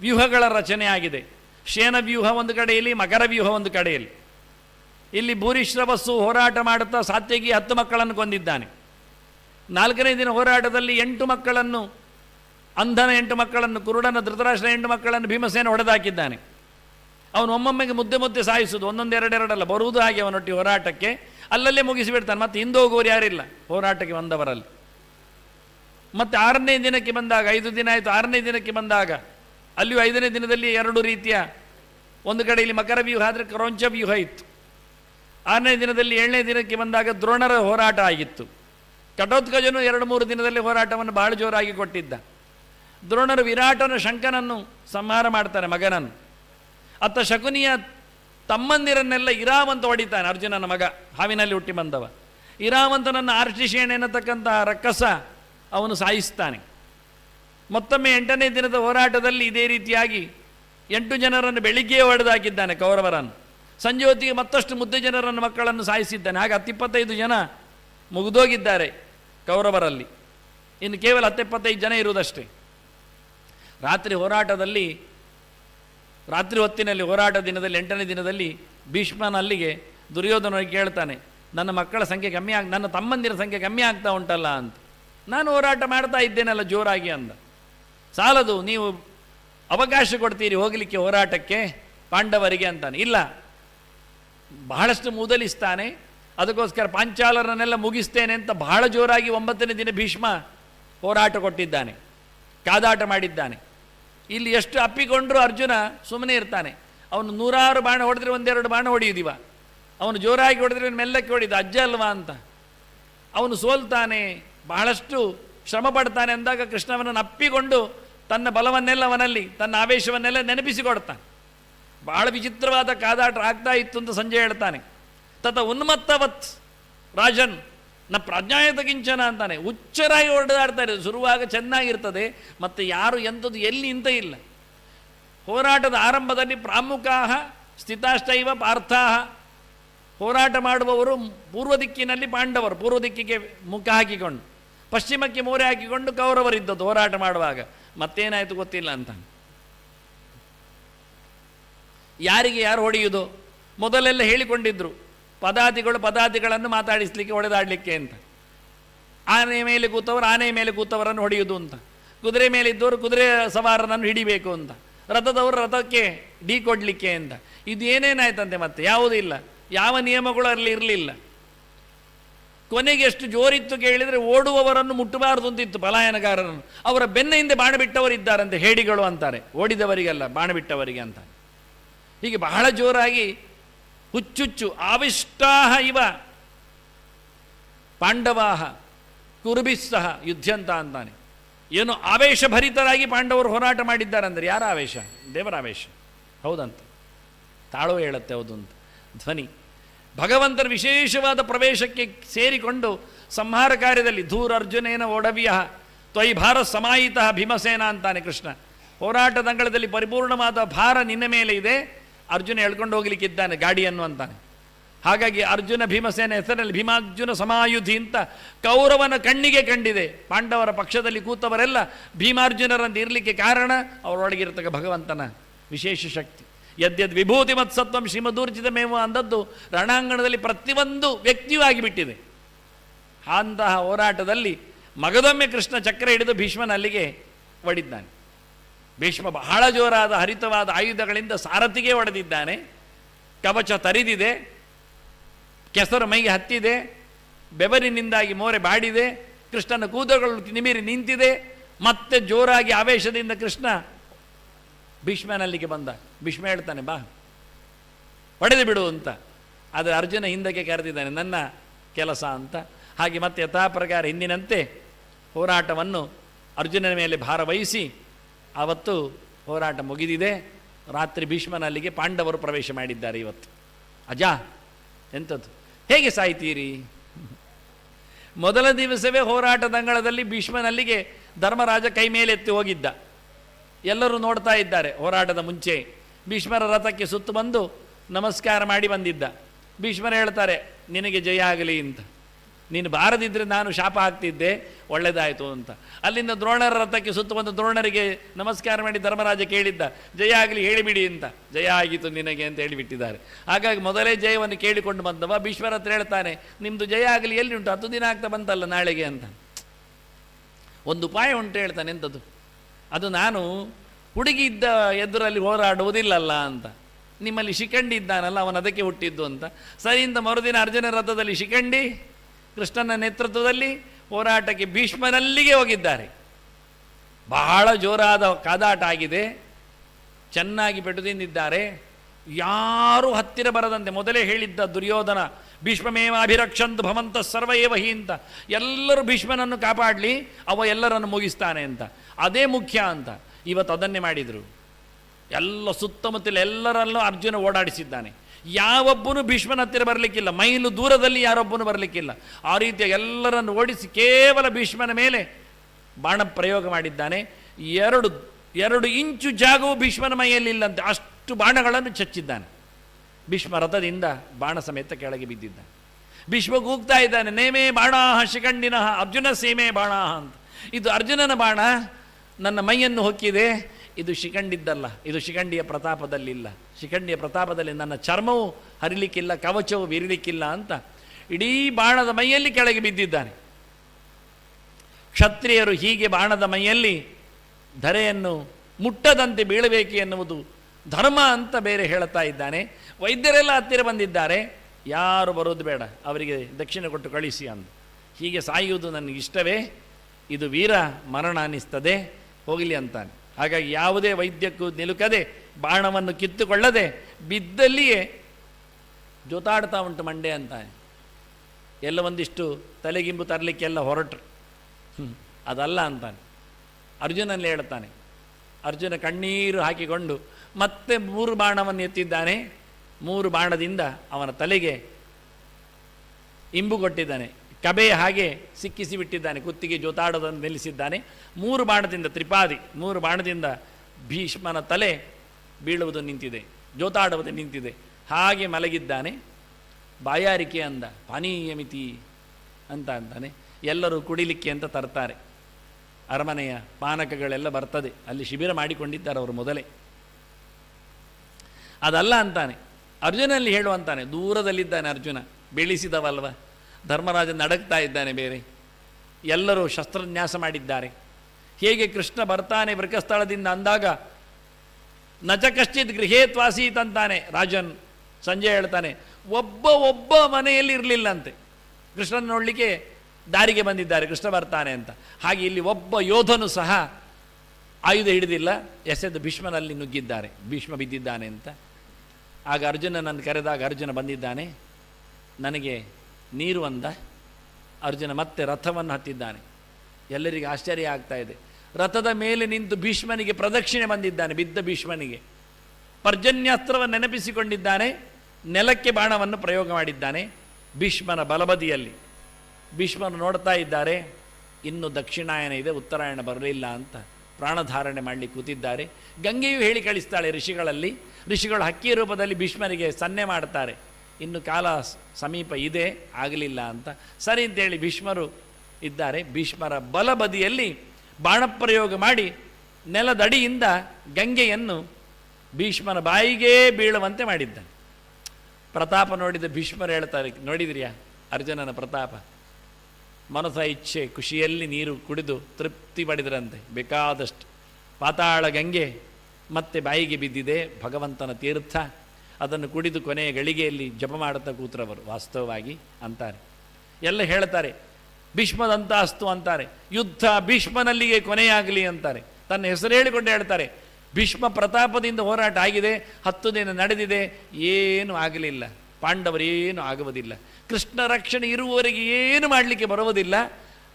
ವ್ಯೂಹಗಳ ರಚನೆ ಆಗಿದೆ. ಶೇನ ವ್ಯೂಹ ಒಂದು ಕಡೆಯಲ್ಲಿ, ಮಕರ ವ್ಯೂಹ ಒಂದು ಕಡೆಯಲ್ಲಿ. ಇಲ್ಲಿ ಭೂರಿಶ್ರವಸ್ಸು ಹೋರಾಟ ಮಾಡುತ್ತಾ ಸಾತ್ಯಗಿ ಹತ್ತು ಮಕ್ಕಳನ್ನು ಕೊಂದಿದ್ದಾನೆ. ನಾಲ್ಕನೇ ದಿನ ಹೋರಾಟದಲ್ಲಿ ಎಂಟು ಮಕ್ಕಳನ್ನು, ಅಂಧನ ಎಂಟು ಮಕ್ಕಳನ್ನು, ಕುರುಡನ ಧೃತರಾಷ್ಟ್ರ ಎಂಟು ಮಕ್ಕಳನ್ನು ಭೀಮಸೇನ ಹೊಡೆದಾಕಿದ್ದಾನೆ. ಅವನು ಒಮ್ಮೊಮ್ಮೆಗೆ ಮುದ್ದೆ ಮುದ್ದೆ ಸಾಯಿಸುವುದು ಒಂದೊಂದು ಎರಡೆರಡಲ್ಲ, ಬರುವುದು ಹಾಗೆ ಅವನೊಟ್ಟಿ ಹೋರಾಟಕ್ಕೆ. ಅಲ್ಲಲ್ಲೇ ಮುಗಿಸಿಬಿಡ್ತಾನೆ, ಮತ್ತೆ ಹಿಂದೆ ಹೋಗುವವರು ಯಾರಿಲ್ಲ, ಹೋರಾಟಕ್ಕೆ ಬಂದವರಲ್ಲಿ. ಮತ್ತು ಆರನೇ ದಿನಕ್ಕೆ ಬಂದಾಗ, ಐದು ದಿನ ಆಯಿತು, ಆರನೇ ದಿನಕ್ಕೆ ಬಂದಾಗ, ಅಲ್ಲಿಯೂ ಐದನೇ ದಿನದಲ್ಲಿ ಎರಡು ರೀತಿಯ, ಒಂದು ಕಡೆಯಲ್ಲಿ ಮಕರ ವ್ಯೂಹ, ಆದರೆ ಕ್ರೌಂಚ ವ್ಯೂಹ ಇತ್ತು. ಆರನೇ ದಿನದಲ್ಲಿ ಏಳನೇ ದಿನಕ್ಕೆ ಬಂದಾಗ ದ್ರೋಣರ ಹೋರಾಟ ಆಗಿತ್ತು. ಕಟೋತ್ಕಜನು ಎರಡು ಮೂರು ದಿನದಲ್ಲಿ ಹೋರಾಟವನ್ನು ಬಹಳ ಜೋರಾಗಿ ಕೊಟ್ಟಿದ್ದ. ದ್ರೋಣರು ವಿರಾಟನ ಶಂಕನನ್ನು ಸಂಹಾರ ಮಾಡ್ತಾರೆ ಮಗನನ್ನು. ಅತ್ತ ಶಕುನಿಯ ತಮ್ಮಂದಿರನ್ನೆಲ್ಲ ಇರಾವಂತ ಹೊಡಿತಾನೆ ಅರ್ಜುನನ ಮಗ, ಹಾವಿನಲ್ಲಿ ಹುಟ್ಟಿ ಬಂದವ. ಇರಾವಂತನನ್ನು ಆರ್ಟಿಷೇಣ ಎನ್ನತಕ್ಕಂತಹ ರಕ್ಕಸ ಅವನು ಸಾಯಿಸ್ತಾನೆ. ಮತ್ತೊಮ್ಮೆ ಎಂಟನೇ ದಿನದ ಹೋರಾಟದಲ್ಲಿ ಇದೇ ರೀತಿಯಾಗಿ ಎಂಟು ಜನರನ್ನು ಬೆಳಿಗ್ಗೆ ಹೊಡೆದಾಕಿದ್ದಾನೆ ಕೌರವರನ್ನು. ಸಂಜೆ ಹೊತ್ತಿಗೆ ಮತ್ತಷ್ಟು ಮುದ್ದೆ ಜನರನ್ನು ಮಕ್ಕಳನ್ನು ಸಾಯಿಸಿದ್ದಾನೆ. ಹಾಗೆ ಹತ್ತಿಪ್ಪತ್ತೈದು ಜನ ಮುಗಿದೋಗಿದ್ದಾರೆ ಕೌರವರಲ್ಲಿ. ಇನ್ನು ಕೇವಲ ಹತ್ತಿಪ್ಪತ್ತೈದು ಜನ ಇರುವುದಷ್ಟೇ. ರಾತ್ರಿ ಹೋರಾಟದಲ್ಲಿ ರಾತ್ರಿ ಹೊತ್ತಿನಲ್ಲಿ ಹೋರಾಟ ದಿನದಲ್ಲಿ, ಎಂಟನೇ ದಿನದಲ್ಲಿ ಭೀಷ್ಮನ ಅಲ್ಲಿಗೆ ದುರ್ಯೋಧನವಾಗಿ ಕೇಳ್ತಾನೆ, ನನ್ನ ಮಕ್ಕಳ ಸಂಖ್ಯೆ ಕಮ್ಮಿ ಆಗ, ನನ್ನ ತಮ್ಮಂದಿರ ಸಂಖ್ಯೆ ಕಮ್ಮಿ ಆಗ್ತಾ ಉಂಟಲ್ಲ ಅಂತ. ನಾನು ಹೋರಾಟ ಮಾಡ್ತಾ ಇದ್ದೇನಲ್ಲ ಜೋರಾಗಿ ಅಂದ. ಸಾಲದು, ನೀವು ಅವಕಾಶ ಕೊಡ್ತೀರಿ ಹೋಗಲಿಕ್ಕೆ ಹೋರಾಟಕ್ಕೆ ಪಾಂಡವರಿಗೆ ಅಂತಾನೆ. ಇಲ್ಲ, ಬಹಳಷ್ಟು ಮೂದಲಿಸ್ತಾನೆ, ಅದಕ್ಕೋಸ್ಕರ ಪಾಂಚಾಲರನ್ನೆಲ್ಲ ಮುಗಿಸ್ತೇನೆ ಅಂತ ಬಹಳ ಜೋರಾಗಿ ಒಂಬತ್ತನೇ ದಿನ ಭೀಷ್ಮ ಹೋರಾಟ ಕೊಟ್ಟಿದ್ದಾನೆ, ಕಾದಾಟ ಮಾಡಿದ್ದಾನೆ. ಇಲ್ಲಿ ಎಷ್ಟು ಅಪ್ಪಿಕೊಂಡ್ರು ಅರ್ಜುನ ಸುಮ್ಮನೆ ಇರ್ತಾನೆ. ಅವನು ನೂರಾರು ಬಾಣ ಹೊಡೆದ್ರೆ ಒಂದೆರಡು ಬಾಣ ಹೊಡೆಯುದಿವ. ಅವನು ಜೋರಾಗಿ ಹೊಡೆದ್ರೆ ಮೆಲ್ಲಕ್ಕೆ ಹೊಡಿದ ಅಜ್ಜ ಅಲ್ವಾ ಅಂತ. ಅವನು ಸೋಲ್ತಾನೆ, ಬಹಳಷ್ಟು ಶ್ರಮ ಪಡ್ತಾನೆ ಅಂದಾಗ ಕೃಷ್ಣವನನ್ನು ಅಪ್ಪಿಕೊಂಡು ತನ್ನ ಬಲವನ್ನೆಲ್ಲ ಅವನಲ್ಲಿ, ತನ್ನ ಆವೇಶವನ್ನೆಲ್ಲ ನೆನಪಿಸಿಕೊಡ್ತಾನೆ ಬಹಳ ವಿಚಿತ್ರವಾದ ಕಾದಾಟ ಆಗ್ತಾ ಇತ್ತು ಅಂತ ಸಂಜೆ ಹೇಳ್ತಾನೆ. ತತ ಉನ್ಮತ್ತವತ್ ರಾಜನ್. ನ ಪ್ರಾಜ್ಞಾಯತ ಕಿಂಚನ ಅಂತಾನೆ. ಹುಚ್ಚರಾಗಿ ಹೊಡೆದಾಡ್ತಾರೆ ಶುರುವಾಗ ಚೆನ್ನಾಗಿರ್ತದೆ, ಮತ್ತು ಯಾರು ಎಂಥದ್ದು ಎಲ್ಲಿ ಇಂತ ಇಲ್ಲ. ಹೋರಾಟದ ಆರಂಭದಲ್ಲಿ ಪ್ರಾಮುಖಾಹ, ಸ್ಥಿತಾಷ್ಟೈವ ಪಾರ್ಥಾಹ. ಹೋರಾಟ ಮಾಡುವವರು ಪೂರ್ವ ದಿಕ್ಕಿನಲ್ಲಿ ಪಾಂಡವರು. ಪೂರ್ವ ದಿಕ್ಕಿಗೆ ಮುಖ ಹಾಕಿಕೊಂಡು, ಪಶ್ಚಿಮಕ್ಕೆ ಮೋರೆ ಹಾಕಿಕೊಂಡು ಕೌರವರಿದ್ದದ್ದು ಹೋರಾಟ ಮಾಡುವಾಗ. ಮತ್ತೇನಾಯಿತು ಗೊತ್ತಿಲ್ಲ ಅಂತ. ಯಾರಿಗೆ ಯಾರು ಹೊಡೆಯುವುದು ಮೊದಲೆಲ್ಲ ಹೇಳಿಕೊಂಡಿದ್ರು. ಪದಾತಿಗಳು ಪದಾತಿಗಳನ್ನು ಮಾತಾಡಿಸ್ಲಿಕ್ಕೆ, ಹೊಡೆದಾಡಲಿಕ್ಕೆ ಅಂತ. ಆನೆ ಮೇಲೆ ಕೂತವರು ಆನೆ ಮೇಲೆ ಕೂತವರನ್ನು ಹೊಡೆಯುವುದು ಅಂತ. ಕುದುರೆ ಮೇಲೆ ಇದ್ದವರು ಕುದುರೆ ಸವಾರನನ್ನು ಹಿಡಿಬೇಕು ಅಂತ. ರಥದವರು ರಥಕ್ಕೆ ಢೀ ಕೊಡಲಿಕ್ಕೆ ಅಂತ. ಇದು ಏನೇನಾಯ್ತಂತೆ ಮತ್ತೆ? ಯಾವುದೂ ಇಲ್ಲ. ಯಾವ ನಿಯಮಗಳು ಅಲ್ಲಿ ಇರಲಿಲ್ಲ. ಕೊನೆಗೆ ಎಷ್ಟು ಜೋರಿತ್ತು ಕೇಳಿದರೆ ಓಡುವವರನ್ನು ಮುಟ್ಟಬಾರದು ಅಂತಿತ್ತು ಪಲಾಯನಗಾರರನ್ನು. ಅವರ ಬೆನ್ನ ಹಿಂದೆ ಬಾಣ ಬಿಟ್ಟವರು ಇದ್ದಾರಂತೆ ಹೇಡಿಗಳು ಅಂತಾರೆ. ಓಡಿದವರಿಗೆಲ್ಲ, ಬಾಣ ಬಿಟ್ಟವರಿಗೆ ಅಂತ ಹೀಗೆ ಬಹಳ ಜೋರಾಗಿ ಹುಚ್ಚುಚ್ಚು, ಆವಿಷ್ಟಾಹ ಇವ. ಪಾಂಡವಾಹ, ಕುರುಬಿಸ್ಸಹ, ಯುದ್ಧಂತ ಅಂತಾನೆ. ಏನು ಆವೇಶಭರಿತರಾಗಿ ಪಾಂಡವರು ಹೋರಾಟ ಮಾಡಿದ್ದಾರೆ ಅಂದರೆ ಯಾರ ಆವೇಶ? ದೇವರ ಆವೇಶ. ಹೌದಂತ. ತಾಳು ಹೇಳುತ್ತೆ ಹೌದು ಅಂತ. ಧ್ವನಿ. ಭಗವಂತನ ವಿಶೇಷವಾದ ಪ್ರವೇಶಕ್ಕೆ ಸೇರಿಕೊಂಡು ಸಂಹಾರ ಕಾರ್ಯದಲ್ಲಿ ಧೂರ ಅರ್ಜುನೇನ ಒಡವ್ಯ ತ್ವಯ್ ಭಾರ ಸಮಾಯಿತ ಭೀಮಸೇನ ಅಂತಾನೆ ಕೃಷ್ಣ. ಹೋರಾಟದಂಗಳದಲ್ಲಿ ಪರಿಪೂರ್ಣವಾದ ಭಾರ ನಿನ್ನ ಮೇಲೆ ಇದೆ. ಅರ್ಜುನ ಎಳ್ಕೊಂಡು ಹೋಗ್ಲಿಕ್ಕಿದ್ದಾನೆ, ಗಾಡಿಯನ್ನು ಅಂತಾನೆ. ಹಾಗಾಗಿ ಅರ್ಜುನ ಭೀಮಸೇನ ಹೆಸರಲ್ಲಿ ಭೀಮಾರ್ಜುನ ಸಮಾಯುಧಿ ಅಂತ ಕೌರವನ ಕಣ್ಣಿಗೆ ಕಂಡಿದೆ. ಪಾಂಡವರ ಪಕ್ಷದಲ್ಲಿ ಕೂತವರೆಲ್ಲ ಭೀಮಾರ್ಜುನರಂತ ಇರಲಿಕ್ಕೆ ಕಾರಣ ಅವರೊಳಗಿರ್ತಕ್ಕ ಭಗವಂತನ ವಿಶೇಷ ಶಕ್ತಿ. ಯದ್ಯದ್ ವಿಭೂತಿ ಮತ್ಸತ್ವಂ ಶ್ರೀಮದೂರ್ಜಿತ ಮೇವು ಅಂದದ್ದು ರಣಾಂಗಣದಲ್ಲಿ ಪ್ರತಿಯೊಂದು ವ್ಯಕ್ತಿಯೂ ಆಗಿಬಿಟ್ಟಿದೆ. ಅಂತಹ ಹೋರಾಟದಲ್ಲಿ ಮಗದೊಮ್ಮೆ ಕೃಷ್ಣ ಚಕ್ರ ಹಿಡಿದು ಭೀಷ್ಮನ ಅಲ್ಲಿಗೆ ಒಡಿದ್ದಾನೆ. ಭೀಷ್ಮ ಬಹಳ ಜೋರಾದ ಹರಿತವಾದ ಆಯುಧಗಳಿಂದ ಸಾರಥಿಗೆ ಹೊಡೆದಿದ್ದಾನೆ. ಕವಚ ತರಿದಿದೆ. ಕೆಸರು ಮೈಗೆ ಹತ್ತಿದೆ. ಬೆವರಿನಿಂದಾಗಿ ಮೋರೆ ಬಾಡಿದೆ. ಕೃಷ್ಣನ ಕೂದಲುಗಳು ನಿಮಿರಿ ನಿಂತಿದೆ. ಮತ್ತೆ ಜೋರಾಗಿ ಆವೇಶದಿಂದ ಕೃಷ್ಣ ಭೀಷ್ಮನಲ್ಲಿಗೆ ಬಂದ. ಭೀಷ್ಮ ಹೇಳ್ತಾನೆ, ಬಾ, ಹೊಡೆದು ಬಿಡು ಅಂತ. ಆದರೆ ಅರ್ಜುನ ಹಿಂದಕ್ಕೆ ಕರೆದಿದ್ದಾನೆ, ನನ್ನ ಕೆಲಸ ಅಂತ. ಹಾಗೆ ಮತ್ತೆ ಯಥಾ ಪ್ರಕಾರ ಹಿಂದಿನಂತೆ ಹೋರಾಟವನ್ನು ಅರ್ಜುನನ ಮೇಲೆ ಭಾರ ವಹಿಸಿ ಆವತ್ತು ಹೋರಾಟ ಮುಗಿದಿದೆ. ರಾತ್ರಿ ಭೀಷ್ಮನಲ್ಲಿಗೆ ಪಾಂಡವರು ಪ್ರವೇಶ ಮಾಡಿದ್ದಾರೆ ಇವತ್ತು. ಅಜಾ ಎಂಥದ್ದು ಹೇಗೆ ಸಾಯ್ತೀರಿ? ಮೊದಲ ದಿವಸವೇ ಹೋರಾಟದ ಅಂಗಳದಲ್ಲಿ ಭೀಷ್ಮನಲ್ಲಿಗೆ ಧರ್ಮರಾಜ ಕೈ ಮೇಲೆ ಎತ್ತಿ ಹೋಗಿದ್ದ. ಎಲ್ಲರೂ ನೋಡ್ತಾ ಇದ್ದಾರೆ ಹೋರಾಟದ ಮುಂಚೆ. ಭೀಷ್ಮರ ರಥಕ್ಕೆ ಸುತ್ತು ಬಂದು ನಮಸ್ಕಾರ ಮಾಡಿ ಬಂದಿದ್ದ. ಭೀಷ್ಮರು ಹೇಳ್ತಾರೆ, ನಿನಗೆ ಜಯ ಆಗಲಿ ಅಂತ. ನೀನು ಬಾರದಿದ್ದರೆ ನಾನು ಶಾಪ ಹಾಕ್ತಿದ್ದೆ ಒಳ್ಳೆಯದಾಯಿತು ಅಂತ. ಅಲ್ಲಿಂದ ದ್ರೋಣರ ರಥಕ್ಕೆ ಸುತ್ತು ಬಂದು ದ್ರೋಣರಿಗೆ ನಮಸ್ಕಾರ ಮಾಡಿ ಧರ್ಮರಾಜ ಕೇಳಿದ್ದ, ಜಯ ಆಗಲಿ ಹೇಳಿಬಿಡಿ ಅಂತ. ಜಯ ಆಗಿತ್ತು ನಿನಗೆ ಅಂತ ಹೇಳಿಬಿಟ್ಟಿದ್ದಾರೆ. ಹಾಗಾಗಿ ಮೊದಲೇ ಜಯವನ್ನು ಕೇಳಿಕೊಂಡು ಬಂದವ ಹತ್ರ ಹೇಳ್ತಾನೆ ನಿಮ್ಮದು ಜಯ ಆಗಲಿ ಎಲ್ಲಿ ಉಂಟು? ಹತ್ತು ದಿನ ಆಗ್ತಾ ಬಂತಲ್ಲ ನಾಳೆಗೆ ಅಂತ. ಒಂದು ಉಪಾಯ ಉಂಟು ಹೇಳ್ತಾನೆ ಎಂಥದ್ದು ಅದು ನಾನು ಹುಡುಗಿ ಇದ್ದ ಎದುರಲ್ಲಿ ಹೋರಾಡುವುದಿಲ್ಲಲ್ಲ ಅಂತ. ನಿಮ್ಮಲ್ಲಿ ಶಿಖಂಡಿ ಇದ್ದಾನಲ್ಲ ಅವನು ಅದಕ್ಕೆ ಹುಟ್ಟಿದ್ದು ಅಂತ. ಸರಿಯಿಂದ ಮರುದಿನ ಅರ್ಜುನ ರಥದಲ್ಲಿ ಶಿಖಂಡಿ ಕೃಷ್ಣನ ನೇತೃತ್ವದಲ್ಲಿ ಹೋರಾಟಕ್ಕೆ ಭೀಷ್ಮನಲ್ಲಿಗೆ ಹೋಗಿದ್ದಾರೆ. ಬಹಳ ಜೋರಾದ ಕಾದಾಟ ಆಗಿದೆ. ಚೆನ್ನಾಗಿ ಪೆಟ್ಟು ತಿಂದಿದ್ದಾರೆ ಯಾರೂ ಹತ್ತಿರ ಬರದಂತೆ ಮೊದಲೇ ಹೇಳಿದ್ದ ದುರ್ಯೋಧನ, ಭೀಷ್ಮಮೇವ ಅಭಿರಕ್ಷಂತು ಭವಂತ ಸರ್ವಯೇವ ಹಿ ಅಂತ ಎಲ್ಲರೂ ಭೀಷ್ಮನನ್ನು ಕಾಪಾಡಲಿ, ಅವ ಎಲ್ಲರನ್ನು ಮುಗಿಸ್ತಾನೆ ಅಂತ. ಅದೇ ಮುಖ್ಯ ಅಂತ. ಇವತ್ತು ಅದನ್ನೇ ಮಾಡಿದರು. ಎಲ್ಲ ಸುತ್ತಮುತ್ತಲ ಎಲ್ಲರಲ್ಲೂ ಅರ್ಜುನ ಓಡಾಡಿಸಿದ್ದಾನೆ. ಯಾವೊಬ್ಬನು ಭೀಷ್ಮನ ಹತ್ತಿರ ಬರಲಿಕ್ಕಿಲ್ಲ. ಮೈಲು ದೂರದಲ್ಲಿ ಯಾರೊಬ್ಬನು ಬರಲಿಕ್ಕಿಲ್ಲ. ಆ ರೀತಿಯ ಎಲ್ಲರನ್ನು ಓಡಿಸಿ ಕೇವಲ ಭೀಷ್ಮನ ಮೇಲೆ ಬಾಣ ಪ್ರಯೋಗ ಮಾಡಿದ್ದಾನೆ. ಎರಡು ಎರಡು ಇಂಚು ಜಾಗವು ಭೀಷ್ಮನ ಮೈಯಲ್ಲಿಲ್ಲಂತೆ ಅಷ್ಟು ಬಾಣಗಳನ್ನು ಚಚ್ಚಿದ್ದಾನೆ. ಭೀಷ್ಮ ರಥದಿಂದ ಬಾಣ ಸಮೇತ ಕೆಳಗೆ ಬಿದ್ದಿದ್ದ ಭೀಷ್ಮ ಕೂಗ್ತಾ ಇದ್ದಾನೆ. ನೇಮೇ ಬಾಣಾಹ ಶಿಖಂಡಿನಃ ಅರ್ಜುನ ಸೀಮೆ ಬಾಣಾಹ ಅಂತ. ಇದು ಅರ್ಜುನನ ಬಾಣ. ನನ್ನ ಮೈಯನ್ನು ಹೊಕ್ಕಿದೆ. ಇದು ಶಿಖಂಡಿದ್ದಲ್ಲ, ಇದು ಶಿಖಂಡಿಯ ಪ್ರತಾಪದಲ್ಲಿಲ್ಲ. ಶಿಖಂಡಿಯ ಪ್ರತಾಪದಲ್ಲಿ ನನ್ನ ಚರ್ಮವು ಹರಿಲಿಕ್ಕಿಲ್ಲ, ಕವಚವು ಬೀರಲಿಕ್ಕಿಲ್ಲ ಅಂತ ಇಡೀ ಬಾಣದ ಮೈಯಲ್ಲಿ ಕೆಳಗೆ ಬಿದ್ದಿದ್ದಾನೆ. ಕ್ಷತ್ರಿಯರು ಹೀಗೆ ಬಾಣದ ಮೈಯಲ್ಲಿ ಧರೆಯನ್ನು ಮುಟ್ಟದಂತೆ ಬೀಳಬೇಕು ಎನ್ನುವುದು ಧರ್ಮ ಅಂತ ಬೇರೆ ಹೇಳ್ತಾ ಇದ್ದಾನೆ. ವೈದ್ಯರೆಲ್ಲ ಹತ್ತಿರ ಬಂದಿದ್ದಾರೆ. ಯಾರು ಬರೋದು ಬೇಡ, ಅವರಿಗೆ ದಕ್ಷಿಣ ಕೊಟ್ಟು ಕಳಿಸಿ ಅಂದು. ಹೀಗೆ ಸಾಯುವುದು ನನಗಿಷ್ಟವೇ. ಇದು ವೀರ ಮರಣ ಅನ್ನಿಸ್ತದೆ ಹೋಗಲಿ ಅಂತಾನೆ. ಹಾಗಾಗಿ ಯಾವುದೇ ವೈದ್ಯಕ್ಕೂ ನಿಲುಕದೆ ಬಾಣವನ್ನು ಕಿತ್ತುಕೊಳ್ಳದೆ ಬಿದ್ದಲ್ಲಿಯೇ ಜೋತಾಡ್ತಾ ಉಂಟು ಮಂಡೆ ಅಂತಾನೆ ಎಲ್ಲ ಒಂದಿಷ್ಟು ತಲೆಗಿಂಬು ತರಲಿಕ್ಕೆಲ್ಲ ಹೊರಟ್ರು. ಅದಲ್ಲ ಅಂತಾನೆ. ಅರ್ಜುನಲ್ಲಿ ಹೇಳ್ತಾನೆ. ಅರ್ಜುನ ಕಣ್ಣೀರು ಹಾಕಿಕೊಂಡು ಮತ್ತೆ ಮೂರು ಬಾಣವನ್ನು ಎತ್ತಿದ್ದಾನೆ. ಮೂರು ಬಾಣದಿಂದ ಅವನ ತಲೆಗೆ ಇಂಬು ಕೊಟ್ಟಿದ್ದಾನೆ. ಕಬೆಯ ಹಾಗೆ ಸಿಕ್ಕಿಸಿ ಬಿಟ್ಟಿದ್ದಾನೆ ಕುತ್ತಿಗೆ ಜೋತಾಡೋದನ್ನು ನಿಲ್ಲಿಸಿದ್ದಾನೆ. ಮೂರು ಬಾಣದಿಂದ ತ್ರಿಪಾದಿ, ಮೂರು ಬಾಣದಿಂದ ಭೀಷ್ಮನ ತಲೆ ಬೀಳುವುದು ನಿಂತಿದೆ, ಜೋತಾಡುವುದು ನಿಂತಿದೆ. ಹಾಗೆ ಮಲಗಿದ್ದಾನೆ. ಬಾಯಾರಿಕೆ ಅಂದ ಪಾನೀಯ ಮಿತಿ ಅಂತ ಅಂತಾನೆ. ಎಲ್ಲರೂ ಕುಡಿಲಿಕ್ಕೆ ಅಂತ ತರ್ತಾರೆ. ಅರಮನೆಯ ಪಾನಕಗಳೆಲ್ಲ ಬರ್ತದೆ, ಅಲ್ಲಿ ಶಿಬಿರ ಮಾಡಿಕೊಂಡಿದ್ದಾರೆ ಅವರು ಮೊದಲೇ. ಅದಲ್ಲ ಅಂತಾನೆ. ಅರ್ಜುನಲ್ಲಿ ಹೇಳುವಂತಾನೆ ದೂರದಲ್ಲಿದ್ದಾನೆ ಅರ್ಜುನ, ಬೆಳೆಸಿದವಲ್ವ? ಧರ್ಮರಾಜ ನಡಗ್ತಾ ಇದ್ದಾನೆ ಬೇರೆ. ಎಲ್ಲರೂ ಶಸ್ತ್ರನ್ಯಾಸ ಮಾಡಿದ್ದಾರೆ. ಹೇಗೆ ಕೃಷ್ಣ ಬರ್ತಾನೆ ವೃಕಸ್ಥಳದಿಂದ ಅಂದಾಗ, ನಚ ಕಶ್ಚಿತ್ ಗೃಹೇ ತ್ವಾಸೀತ್ ರಾಜನ್ ಸಂಜೆ ಹೇಳ್ತಾನೆ, ಒಬ್ಬ ಒಬ್ಬ ಮನೆಯಲ್ಲಿ ಇರಲಿಲ್ಲಂತೆ. ಕೃಷ್ಣನ ನೋಡಲಿಕ್ಕೆ ದಾರಿಗೆ ಬಂದಿದ್ದಾರೆ, ಕೃಷ್ಣ ಬರ್ತಾನೆ ಅಂತ. ಹಾಗೆ ಇಲ್ಲಿ ಒಬ್ಬ ಯೋಧನು ಸಹ ಆಯುಧ ಹಿಡಿದಿಲ್ಲ, ಎಸೆದು ಭೀಷ್ಮನಲ್ಲಿ ನುಗ್ಗಿದ್ದಾರೆ. ಭೀಷ್ಮ ಬಿದ್ದಿದ್ದಾನೆ ಅಂತ. ಆಗ ಅರ್ಜುನ ನನ್ನ ಕರೆದಾಗ ಅರ್ಜುನ ಬಂದಿದ್ದಾನೆ, ನನಗೆ ನೀರು ಅಂದ. ಅರ್ಜುನ ಮತ್ತೆ ರಥವನ್ನು ಹತ್ತಿದ್ದಾನೆ. ಎಲ್ಲರಿಗೆ ಆಶ್ಚರ್ಯ ಆಗ್ತಾ ಇದೆ. ರಥದ ಮೇಲೆ ನಿಂತು ಭೀಷ್ಮನಿಗೆ ಪ್ರದಕ್ಷಿಣೆ ಬಂದಿದ್ದಾನೆ, ಬಿದ್ದ ಭೀಷ್ಮನಿಗೆ. ಪರ್ಜನ್ಯಾಸ್ತ್ರವನ್ನು ನೆನಪಿಸಿಕೊಂಡಿದ್ದಾನೆ, ನೆಲಕ್ಕೆ ಬಾಣವನ್ನು ಪ್ರಯೋಗ ಮಾಡಿದ್ದಾನೆ ಭೀಷ್ಮನ ಬಲಬದಿಯಲ್ಲಿ. ಭೀಷ್ಮನು ನೋಡ್ತಾ ಇದ್ದಾರೆ, ಇನ್ನು ದಕ್ಷಿಣಾಯನ ಇದೆ, ಉತ್ತರಾಯಣ ಬರಲಿಲ್ಲ ಅಂತ ಪ್ರಾಣಧಾರಣೆ ಮಾಡಲಿ ಕೂತಿದ್ದಾರೆ. ಗಂಗೆಯು ಹೇಳಿ ಕಳಿಸ್ತಾಳೆ ಋಷಿಗಳಲ್ಲಿ. ಋಷಿಗಳು ಹಕ್ಕಿಯ ರೂಪದಲ್ಲಿ ಭೀಷ್ಮನಿಗೆ ಸನ್ನೆ ಮಾಡ್ತಾರೆ. ಇನ್ನು ಕಾಲ ಸಮೀಪ ಇದೆ, ಆಗಲಿಲ್ಲ ಅಂತ. ಸರಿ ಅಂತೇಳಿ ಭೀಷ್ಮರು ಇದ್ದಾರೆ. ಭೀಷ್ಮರ ಬಲಬದಿಯಲ್ಲಿ ಬಾಣಪ್ರಯೋಗ ಮಾಡಿ ನೆಲದಡಿಯಿಂದ ಗಂಗೆಯನ್ನು ಭೀಷ್ಮನ ಬಾಯಿಗೆ ಬೀಳುವಂತೆ ಮಾಡಿದ್ದ ಪ್ರತಾಪ ನೋಡಿದ ಭೀಷ್ಮರು ಹೇಳ್ತಾರೆ, ನೋಡಿದ್ರಿಯಾ ಅರ್ಜುನನ ಪ್ರತಾಪ? ಮನಸ ಇಚ್ಛೆ, ಖುಷಿಯಲ್ಲಿ ನೀರು ಕುಡಿದು ತೃಪ್ತಿ ಪಡೆದರಂತೆ. ಬೇಕಾದಷ್ಟು ಪಾತಾಳ ಗಂಗೆ ಮತ್ತೆ ಬಾಯಿಗೆ ಬಿದ್ದಿದೆ. ಭಗವಂತನ ತೀರ್ಥ. ಅದನ್ನು ಕುಡಿದು ಕೊನೆಯ ಗಳಿಗೆಯಲ್ಲಿ ಜಪ ಮಾಡುತ್ತಾ ಕೂತ್ರವರು, ವಾಸ್ತವವಾಗಿ ಅಂತಾರೆ. ಎಲ್ಲ ಹೇಳ್ತಾರೆ ಭೀಷ್ಮದಂತ ಅಸ್ತು ಅಂತಾರೆ, ಯುದ್ಧ ಭೀಷ್ಮನಲ್ಲಿಗೆ ಕೊನೆಯಾಗಲಿ ಅಂತಾರೆ. ತನ್ನ ಹೆಸರು ಹೇಳಿಕೊಂಡು ಹೇಳ್ತಾರೆ, ಭೀಷ್ಮ ಪ್ರತಾಪದಿಂದ ಹೋರಾಟ ಆಗಿದೆ, ಹತ್ತು ದಿನ ನಡೆದಿದೆ, ಏನೂ ಆಗಲಿಲ್ಲ ಪಾಂಡವರೇನು ಆಗುವುದಿಲ್ಲ, ಕೃಷ್ಣ ರಕ್ಷಣೆ ಇರುವವರೆಗೆ ಏನು ಮಾಡಲಿಕ್ಕೆ ಬರುವುದಿಲ್ಲ,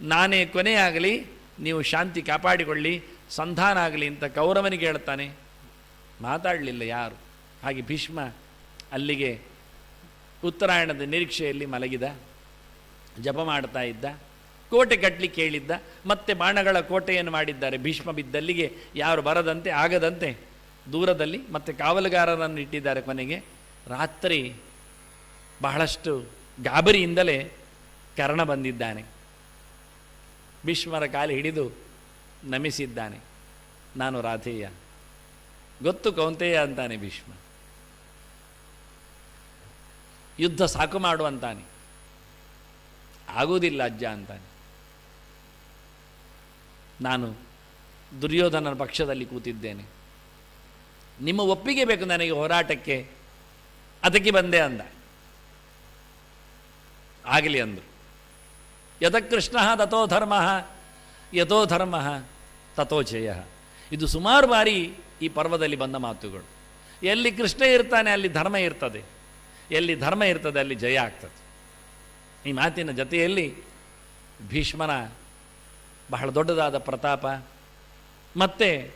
ನಾನೇ ಕೊನೆಯಾಗಲಿ, ನೀವು ಶಾಂತಿ ಕಾಪಾಡಿಕೊಳ್ಳಿ, ಸಂಧಾನ ಆಗಲಿ ಅಂತ ಕೌರವನಿಗೆ ಹೇಳ್ತಾನೆ ಮಾತಾಡಲಿಲ್ಲ ಯಾರು? ಹಾಗೆ ಭೀಷ್ಮ ಅಲ್ಲಿಗೆ ಉತ್ತರಾಯಣದ ನಿರೀಕ್ಷೆಯಲ್ಲಿ ಮಲಗಿದ, ಜಪ ಮಾಡ್ತಾ ಇದ್ದ, ಕೋಟೆ ಕಟ್ಟಲಿ ಕೇಳಿದ್ದ, ಮತ್ತೆ ಬಾಣಗಳ ಕೋಟೆಯನ್ನು ಮಾಡಿದ್ದಾರೆ. ಭೀಷ್ಮ ಬಿದ್ದಲ್ಲಿಗೆ ಯಾರು ಬರದಂತೆ ಆಗದಂತೆ ದೂರದಲ್ಲಿ ಮತ್ತೆ ಕಾವಲುಗಾರರನ್ನು ಇಟ್ಟಿದ್ದಾರೆ ಕೊನೆಗೆ. ರಾತ್ರಿ ಬಹಳಷ್ಟು ಗಾಬರಿಯಿಂದಲೇ ಕರ್ಣ ಬಂದಿದ್ದಾನೆ. ಭೀಷ್ಮರ ಕಾಲು ಹಿಡಿದು ನಮಿಸಿದ್ದಾನೆ. ನಾನು ರಾಧೇಯ. ಗೊತ್ತು ಕೌಂತೆಯ ಅಂತಾನೆ ಭೀಷ್ಮ. ಯುದ್ಧ ಸಾಕು ಮಾಡು ಅಂತಾನೆ. ಆಗುವುದಿಲ್ಲ ಅಜ್ಜ ಅಂತಾನೆ. ನಾನು ದುರ್ಯೋಧನನ ಪಕ್ಷದಲ್ಲಿ ಕೂತಿದ್ದೇನೆ. ನಿಮ್ಮ ಒಪ್ಪಿಗೆ ಬೇಕು ನನಗೆ ಹೋರಾಟಕ್ಕೆ. ಅದಕ್ಕೆ ಬಂದೆ ಅಂದ. ಆಗಲಿ ಅಂದರು. ಯತಕೃಷ್ಣ ತಥೋ ಧರ್ಮ, ಯಥೋ ಧರ್ಮ ತಥೋ ಜಯ. ಇದು ಸುಮಾರು ಬಾರಿ ಈ ಪರ್ವದಲ್ಲಿ ಬಂದ ಮಾತುಗಳು. ಎಲ್ಲಿ ಕೃಷ್ಣ ಇರ್ತಾನೆ, ಅಲ್ಲಿ ಧರ್ಮ ಇರ್ತದೆ. ಎಲ್ಲಿ ಧರ್ಮ ಇರ್ತದೆ ಅಲ್ಲಿ ಜಯ ಆಗ್ತದೆ. ಈ ಮಾತಿನ ಜೊತೆಯಲ್ಲಿ ಭೀಷ್ಮನ ಬಹಳ ದೊಡ್ಡದಾದ ಪ್ರತಾಪ, ಮತ್ತು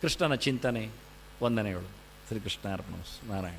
ಕೃಷ್ಣನ ಚಿಂತನೆ, ವಂದನೆಗಳು. ಶ್ರೀಕೃಷ್ಣ ಅರ್ಪಣ ನಾರಾಯಣ.